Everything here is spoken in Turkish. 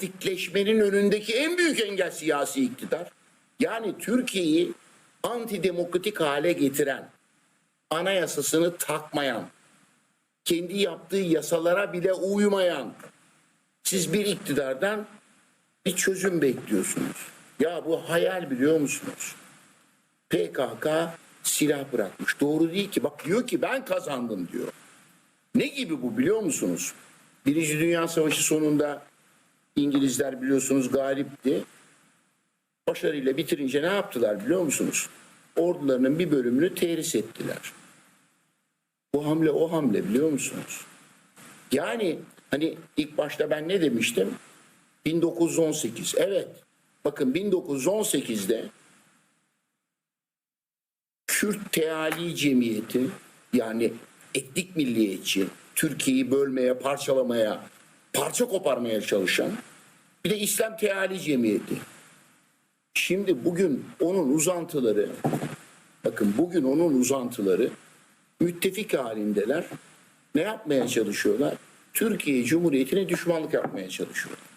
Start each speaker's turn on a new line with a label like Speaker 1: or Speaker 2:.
Speaker 1: demokratikleşmenin önündeki en büyük engel siyasi iktidar. Yani Türkiye'yi antidemokratik hale getiren, anayasasını takmayan, kendi yaptığı yasalara bile uymayan siz bir iktidardan bir çözüm bekliyorsunuz. Ya bu hayal biliyor musunuz? PKK silah bırakmış. Doğru değil ki. Bak diyor ki ben kazandım diyor. Ne gibi bu biliyor musunuz? Birinci Dünya Savaşı sonunda İngilizler biliyorsunuz galipti. Başarıyla bitirince ne yaptılar biliyor musunuz? Ordularının bir bölümünü terhis ettiler. Bu hamle o hamle biliyor musunuz? Yani hani ilk başta ben ne demiştim? 1918. Evet. Bakın 1918'de Kürt Teali Cemiyeti yani etnik milliyetçi Türkiye'yi bölmeye, parçalamaya, parça koparmaya çalışan bir de İslam Teali Cemiyeti. Şimdi bugün onun uzantıları bakın bugün onun uzantıları müttefik halindeler. Ne yapmaya çalışıyorlar? Türkiye Cumhuriyeti'ne düşmanlık yapmaya çalışıyorlar.